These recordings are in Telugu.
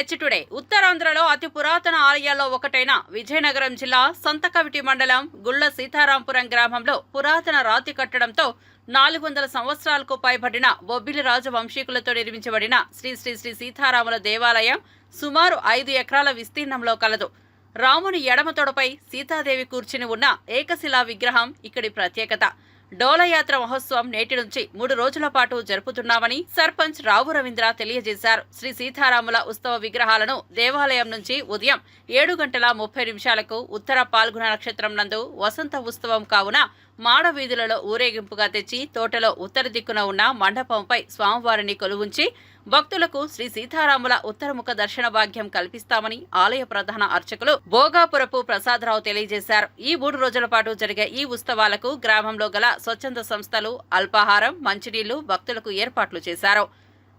హెచ్ టుడే ఉత్తరాంధ్రలో అతి పురాతన ఆలయాల్లో ఒకటైన విజయనగరం జిల్లా సంతకవిటి మండలం గుళ్ళ సీతారాంపురం గ్రామంలో పురాతన రాతి కట్టడంతో నాలుగు వందల సంవత్సరాలకు పైబడిన బొబ్బిలి రాజు వంశీకులతో నిర్మించబడిన శ్రీ శ్రీ శ్రీ సీతారాముల దేవాలయం సుమారు ఐదు ఎకరాల విస్తీర్ణంలో కలదు. రాముని ఎడమ తొడపై సీతాదేవి కూర్చుని ఉన్న ఏకశిలా విగ్రహం ఇక్కడి ప్రత్యేకత. డోలయాత్ర మహోత్సవం నేటి నుంచి మూడు రోజుల పాటు జరుపుతున్నామని సర్పంచ్ రావు రవీంద్ర తెలియజేశారు. శ్రీ సీతారాముల ఉత్సవ విగ్రహాలను దేవాలయం నుంచి ఉదయం ఏడు గంటల ముప్పై నిమిషాలకు ఉత్తర పాల్గొన నక్షత్రం నందు వసంత ఉత్సవం కావున మాడ వీధులలో ఊరేగింపుగా తెచ్చి తోటలో ఉత్తర దిక్కున ఉన్న మండపంపై స్వామివారిని కొలువుంచి భక్తులకు శ్రీ సీతారాముల ఉత్తరముఖ దర్శన భాగ్యం కల్పిస్తామని ఆలయ ప్రధాన అర్చకులు భోగాపురపు ప్రసాదరావు తెలియజేశారు. ఈ మూడు రోజుల పాటు జరిగే ఈ ఉత్సవాలకు గ్రామంలో గల స్వచ్ఛంద సంస్థలు అల్పాహారం మంచినీళ్ళు భక్తులకు ఏర్పాట్లు చేశారు.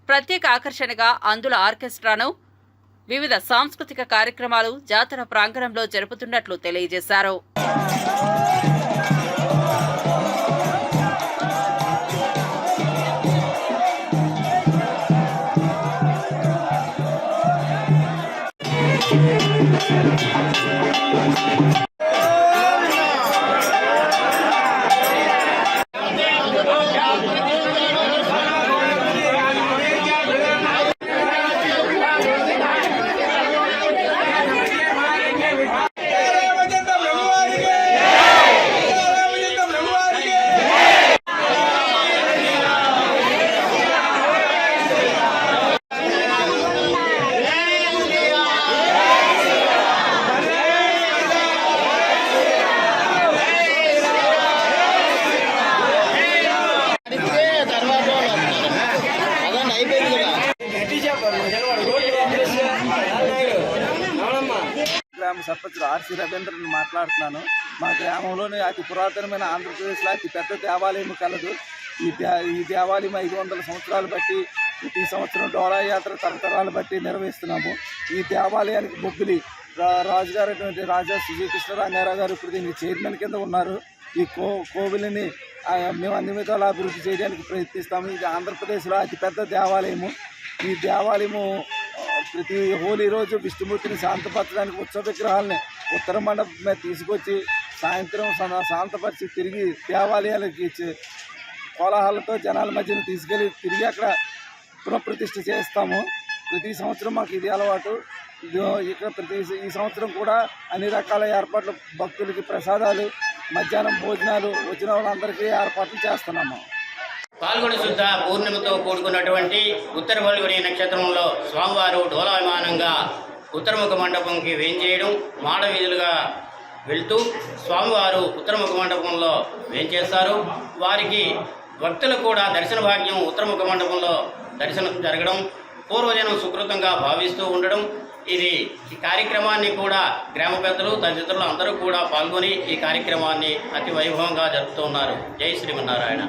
ప్రత్యేక ఆకర్షణగా అందుల ఆర్కెస్ట్రాను వివిధ సాంస్కృతిక కార్యక్రమాలు జాతర ప్రాంగణంలో జరుపుతున్నట్లు తెలియజేశారు. Música గ్రామ సర్పంచ్ ఆర్సి రవీంద్రన్ మాట్లాడుతున్నాను. మా గ్రామంలోని అతి పురాతనమైన ఆంధ్రప్రదేశ్లో అతి పెద్ద దేవాలయం కలదు. ఈ దే ఈ దేవాలయం ఐదు వందల సంవత్సరాలు బట్టి ప్రతి సంవత్సరం డోలా యాత్ర తరతరాలు బట్టి నిర్వహిస్తున్నాము. ఈ దేవాలయానికి బొబ్బిలి రా- రాజుగారు అటువంటి రాజా శ్రీకృష్ణరామారావు గారు ఇప్పుడు దీనికి చైర్మన్ కింద ఉన్నారు. ఈ కో కోవిలిని మేము అన్ని విధాలు అభివృద్ధి చేయడానికి ప్రయత్నిస్తాము. ఇది ఆంధ్రప్రదేశ్లో అతిపెద్ద దేవాలయము. ఈ దేవాలయము ప్రతి హోలీ రోజు విష్ణుమూర్తిని శాంతపరచడానికి ఉత్సవ విగ్రహాలని ఉత్తర మండపం మీద తీసుకొచ్చి సాయంత్రం శాంతపరిచి తిరిగి దేవాలయాలకి ఇచ్చి కోలాహలతో జనాల మధ్యన తీసుకెళ్ళి తిరిగి అక్కడ పునఃప్రతిష్ఠ చేస్తాము. ప్రతి సంవత్సరం మాకు ఇది అలవాటు. ఇక్కడ ప్రతి ఈ సంవత్సరం కూడా అన్ని రకాల ఏర్పాట్లు భక్తులకి ప్రసాదాలు మధ్యాహ్నం భోజనాలు వచ్చిన వాళ్ళందరికీ ఏర్పాట్లు చేస్తున్నాము. పాల్గొని శుద్ధ పూర్ణిమతో కూడుకున్నటువంటి ఉత్తర పల్గొని నక్షత్రంలో స్వామివారు డోలాయమానంగా ఉత్తరముఖ మండపంకి వేంచేయడం మాడవీధులుగా వెళ్తూ స్వామివారు ఉత్తరముఖ మండపంలో వేంచేస్తారు. వారికి భక్తులకు కూడా దర్శన భాగ్యం ఉత్తరముఖ మండపంలో దర్శనం జరగడం పూర్వజనం సుకృతంగా భావిస్తూ ఉండడం. ఇది ఈ కార్యక్రమాన్ని కూడా గ్రామ పెద్దలు తదితరులు అందరూ కూడా పాల్గొని ఈ కార్యక్రమాన్ని అతి వైభవంగా జరుపుతూ ఉన్నారు. జై శ్రీమన్నారాయణ.